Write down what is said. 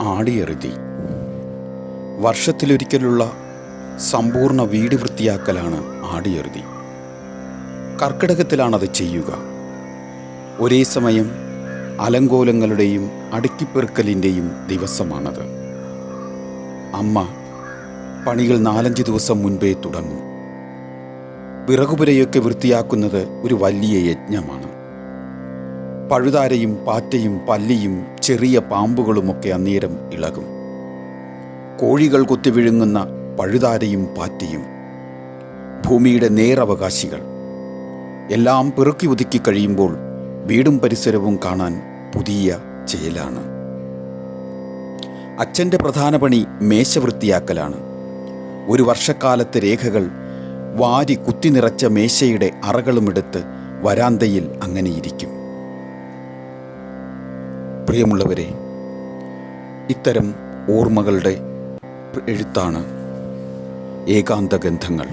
ആടിയെറുതി. വർഷത്തിലൊരിക്കലുള്ള സമ്പൂർണ വീട് വൃത്തിയാക്കലാണ് ആടിയെറുതി. കർക്കിടകത്തിലാണത് ചെയ്യുക. ഒരേ സമയം അലങ്കോലങ്ങളുടെയും അടുക്കിപ്പെറുക്കലിന്റെയും ദിവസമാണത്. അമ്മ പണികൾ നാലഞ്ച് ദിവസം മുൻപേ തുടങ്ങും. വിറകുപുരയൊക്കെ വൃത്തിയാക്കുന്നത് ഒരു വലിയ യജ്ഞമാണ്. പഴുതാരയും പാറ്റയും പല്ലിയും ചെറിയ പാമ്പുകളുമൊക്കെ അന്നേരം ഇളകും. കോഴികൾ കുത്തിവിഴുങ്ങുന്ന പഴുതാരയും പാറ്റയും. ഭൂമിയുടെ നേരവകാശികൾ. എല്ലാം പെറുക്കി ഒതുക്കി കഴിയുമ്പോൾ വീടും പരിസരവും കാണാൻ പുതിയ ചേലാണ്. അച്ഛന്റെ പ്രധാന പണി മേശ വൃത്തിയാക്കലാണ് ഒരു വർഷക്കാലത്തെ രേഖകൾ വാരി കുത്തി നിറച്ച മേശയുടെ അറകളുമെടുത്ത് വരാന്തയിൽ അങ്ങനെയിരിക്കും. പ്രിയമുള്ളവരെ ഇത്തരം ഓർമ്മകളുടെ എഴുത്താണ് ഏകാന്തഗന്ധങ്ങൾ.